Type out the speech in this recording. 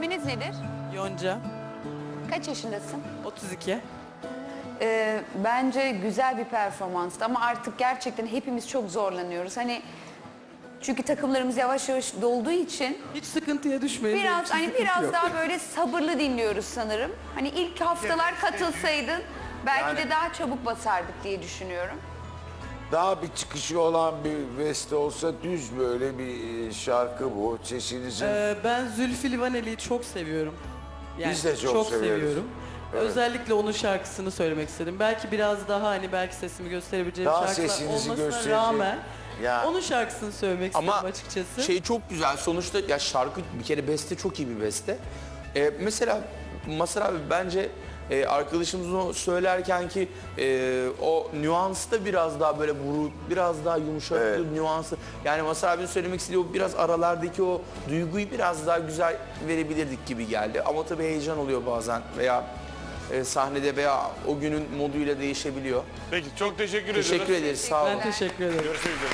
İsminiz nedir? Yonca, Kaç yaşındasın? 32. Ee, bence güzel bir performanstı ama artık gerçekten hepimiz çok zorlanıyoruz. Hani çünkü takımlarımız yavaş yavaş dolduğu için Hiç sıkıntıya düşmeyin. benim biraz için hani sıkıntı biraz yok. daha böyle sabırlı dinliyoruz sanırım. Hani ilk haftalar katılsaydın belki de daha çabuk basardık diye düşünüyorum. Daha bir çıkışı olan bir beste olsa düz böyle bir e, şarkı bu. Sesinizin Ee, ben Zülfü Livaneli'yi çok seviyorum. Biz de çok severiz. seviyorum. Evet. Özellikle onun şarkısını söylemek istedim. Belki biraz daha hani belki sesimi gösterebileceğim Daha şarkılar sesinizi olmasına gösterecek. rağmen Ya. onun şarkısını söylemek Ama istedim açıkçası. şey çok güzel. Sonuçta ya şarkı bir kere beste çok iyi bir beste. Ee, mesela Masar abi bence e, arkadaşımızın o söylerken ki e, o nüansı da biraz daha böyle vuru, biraz daha yumuşak Evet. nüansı. Yani Masar abinin söylemek istediği o biraz aralardaki o duyguyu biraz daha güzel verebilirdik gibi geldi. Ama tabii heyecan oluyor bazen veya e, sahnede veya o günün moduyla değişebiliyor. Peki çok teşekkür ediyoruz. Teşekkür ederiz. Sağ olun. ben teşekkür ederim. Görüşmek üzere.